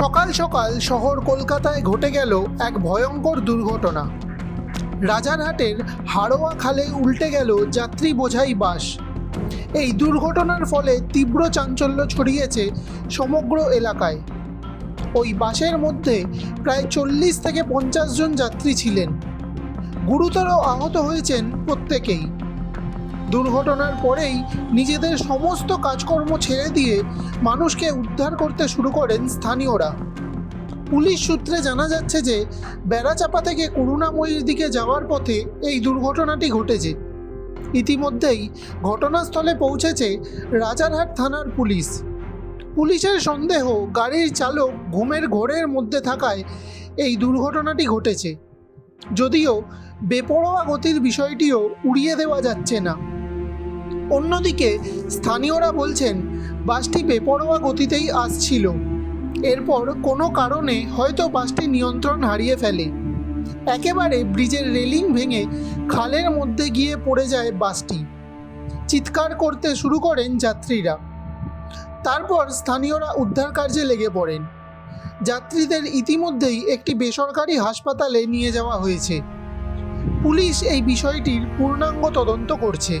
সকাল সকাল শহর কলকাতায় ঘটে গেল এক ভয়ঙ্কর দুর্ঘটনা। রাজারহাটের হাড়োয়া খালে উল্টে গেল যাত্রী বোঝাই বাস। এই দুর্ঘটনার ফলে তীব্র চাঞ্চল্য ছড়িয়েছে সমগ্র এলাকায়। ওই বাসের মধ্যে প্রায় চল্লিশ থেকে পঞ্চাশ জন যাত্রী ছিলেন। গুরুতর আহত হয়েছেন প্রত্যেকেই। দুর্ঘটনার পরেই নিজেদের সমস্ত কাজকর্ম ছেড়ে দিয়ে মানুষকে উদ্ধার করতে শুরু করেন স্থানীয়রা। পুলিশ সূত্রে জানা যাচ্ছে যে, বেড়াচাপা থেকে করুণাময়ীর দিকে যাওয়ার পথে এই দুর্ঘটনাটি ঘটেছে। ইতিমধ্যেই ঘটনাস্থলে পৌঁছেছে রাজারহাট থানার পুলিশ। পুলিশের সন্দেহ, গাড়ির চালক ঘুমের ঘোরের মধ্যে থাকায় এই দুর্ঘটনাটি ঘটেছে। যদিও বেপরোয়া গতির বিষয়টিও উড়িয়ে দেওয়া যাচ্ছে না। অন্যদিকে স্থানীয়রা বলছেন বাসটি বেপরোয়া গতিতেই আসছিল। এরপর কোনো কারণে হয়তো বাসটি নিয়ন্ত্রণ হারিয়ে ফেলে। একেবারে ব্রিজের রেলিং ভেঙে খালের মধ্যে গিয়ে পড়ে যায় বাসটি। চিৎকার করতে শুরু করেন যাত্রীরা। তারপর স্থানীয়রা উদ্ধার কার্যে লেগে পড়েন। যাত্রীদের ইতিমধ্যেই একটি বেসরকারি হাসপাতালে নিয়ে যাওয়া হয়েছে। পুলিশ এই বিষয়টির পূর্ণাঙ্গ তদন্ত করছে।